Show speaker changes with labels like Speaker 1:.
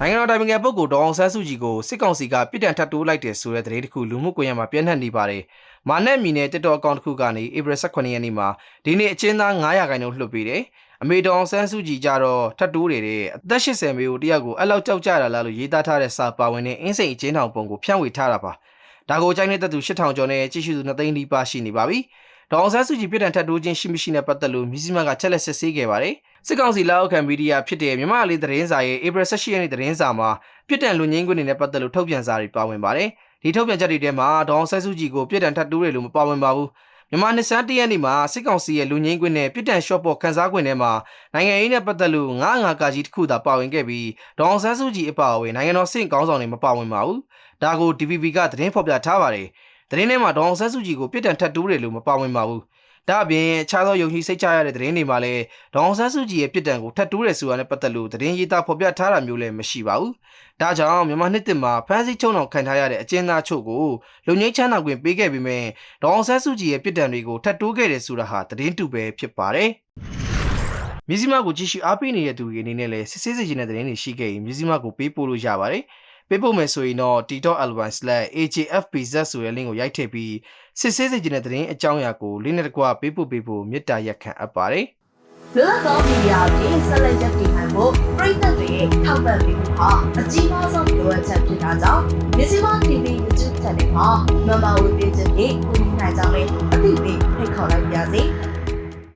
Speaker 1: နိုင်ငံတော်တိုင်ပင်ခံပုဂ္ဂိုလ်ဒေါအောင်ဆန်းစုကြည်ကိုစစ်ကောင်စီကပြစ်ဒဏ်ထပ်တိုးလိုက်တယ်ဆိုတဲ့သတင်းတစ်ခုလူမှုကွန်ရက်မှာပြန့်နှံ့နေပါတယ်။မာနက်မီနယ်တက်တော်အကောင့်တစ်ခုကနေဧပြီ18ရက်နေ့မှာဒီနေ့အချင်းသား900ခိုင်နှုန်းလွှတ်ပေးတယ်။အမေဒေါအောင်ဆန်းစုကြည်ကြတော့ထပ်တိုးတယ်တဲ့အသက်80မေကိုတယောက်ကိုအဲ့လောက်ကြောက်ကြတာလားလို့ရေးသားထားတဲ့စာပါဝင်တဲ့အင်းစိန်အချင်းထောင်ပုံကိုဖြန့်ဝေထားတာပါ။ဒါကိုကြိုင်းတဲ့သူ8000ကျော်နဲ့ကြည့်ရှုသူ2သိန်းနီးပါးရှိနေပါပြီ။ ဒေါအောင်ဆန်းစုကြည်ပြည်ထန်ထပ်တိုးခြင်းရှိမရှိနဲ့ပတ်သက်လို့မြစည်းမကချက်လက်စစ်ဆေးခဲ့ပါတယ်။စစ်ကောင်စီလက်အောက်ခံမီဒီယာဖြစ်တဲ့မြန်မာလေးသတင်းစာရဲ့ဧပြီ18ရက်နေ့သတင်းစာမှာပြစ်ဒဏ်လူငင်းခွင့်တွေနဲ့ပတ်သက်လို့ထုတ်ပြန်စာတွေပါဝင်ပါတယ်။ဒီထုတ်ပြန်ချက်တွေထဲမှာဒေါအောင်ဆန်းစုကြည်ကိုပြစ်ဒဏ်ထပ်တိုးတယ်လို့မပါဝင်ပါဘူး။မြန်မာနှစ်ဆန်းတရက်နေ့မှာစစ်ကောင်စီရဲ့လူငင်းခွင့်နဲ့ပြစ်ဒဏ်ရှော့ပေါ်ခန်းစားခွင့်ထဲမှာနိုင်ငံရေးနဲ့ပတ်သက်လို့ငါးငါကာကြီးတစ်ခုသာပါဝင်ခဲ့ပြီးဒေါအောင်ဆန်းစုကြည်အပါအဝင်နိုင်ငံတော်စင့်ကောင်းဆောင်တွေမပါဝင်ပါဘူး။ဒါကို DVB ကသတင်းဖော်ပြထားပါတယ်။ သတင်းထဲမှာဒေါအောင်ဆန်းစုကြည်ကိုပြစ်ဒဏ်ထပ်တိုးတယ်လို့မပါဝင်ပါဘူး။ဒါအပြင်အခြားသောယုံကြည်စိတ်ချရတဲ့သတင်းတွေမှာလည်းဒေါအောင်ဆန်းစုကြည်ရဲ့ပြစ်ဒဏ်ကိုထပ်တိုးတယ်ဆိုတာနဲ့ပတ်သက်လို့သတင်းရေးသားဖော်ပြထားတာမျိုးလည်းမရှိပါဘူး။ဒါကြောင့်မြန်မာနှစ်တစ်မှာဖမ်းဆီးချုံအောင်ခံထားရတဲ့အကျဉ်းသားချုပ်ကိုလုံငိမ့်ချမ်းသာခွင့်ပေးခဲ့ပြီးမြဲဒေါအောင်ဆန်းစုကြည်ရဲ့ပြစ်ဒဏ်တွေကိုထပ်တိုးခဲ့တယ်ဆိုတာဟာသတင်းတူပဲဖြစ်ပါတယ်။မြစည်းမကိုကြည့်ရှုအားပေးနေတဲ့သူတွေအနေနဲ့လည်းစစ်ဆေးစေချင်တဲ့သတင်းတွေရှိခဲ့ရင်မြစည်းမကိုပေးပို့လို့ရပါတယ်။ ပေးပို့မယ်ဆိုရင်တော့ t.alvin/ajfpz ဆိုတဲ့ link ကိုရိုက်ထည့်ပြီးစစ်ဆေးစေချင်တဲ့သတင်းအကြောင်းအရာကိုလင်းနဲ့တကွပေးပို့ပေးဖို့မေတ္တာရက်ခံအပ်ပါတယ်။
Speaker 2: လွတ်လပ်သောမီဒီယာဖြင့်ဆက်လက်ရပ်တည်နိုင်ဖို့ပြည်သက်တွေရဲ့ထောက်ပံ့ပေးမှုဟာအကြီးမားဆုံးလိုအပ်ချက်ဖြစ်တာကြောင့်မြစီမ TV YouTube Channel မှာ Member ဝင်ပေးခြင်းဖြင့်ကူညီနိုင်ကြမယ်အသိပေးဖိတ်ခေါ်လိုက်ပါရစေ။